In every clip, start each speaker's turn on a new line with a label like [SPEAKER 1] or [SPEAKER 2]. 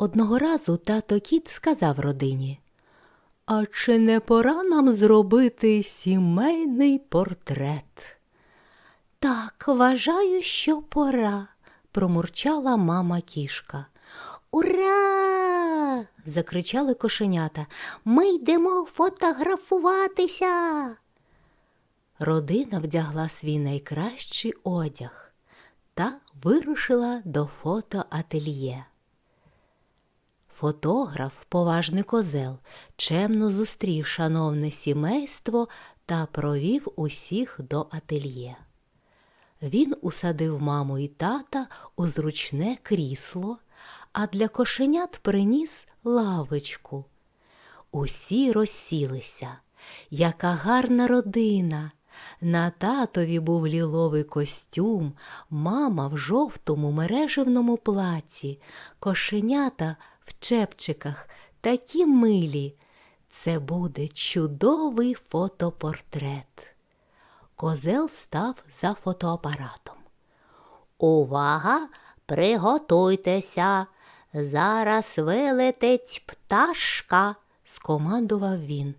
[SPEAKER 1] Одного разу тато кіт сказав родині, А чи не пора нам зробити сімейний портрет? Так, вважаю, що пора, промурчала мама кішка. Ура! закричали кошенята. Ми йдемо фотографуватися. Родина вдягла свій найкращий одяг та вирушила до фотоательє. Фотограф, поважний козел, чемно зустрів шановне сімейство та провів усіх до ательє. Він усадив маму і тата у зручне крісло, а для кошенят приніс лавочку. Усі розсілися. Яка гарна родина. На татові був ліловий костюм, мама в жовтому мережевному плаці, кошенята в чепчиках такі милі. Це буде чудовий фотопортрет. Козел став за фотоапаратом. Увага, приготуйтеся. Зараз вилетить пташка, скомандував він.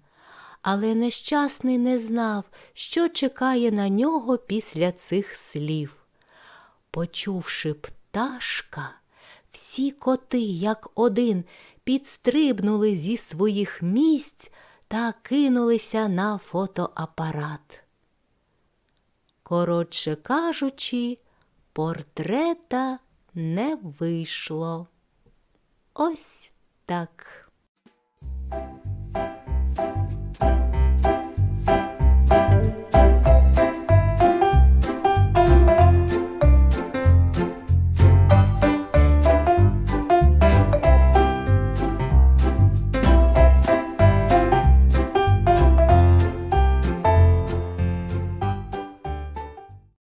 [SPEAKER 1] Але нещасний не знав, що чекає на нього після цих слів. Почувши пташка, всі коти, як один, підстрибнули зі своїх місць та кинулися на фотоапарат. Коротше кажучи, портрета не вийшло. Ось так.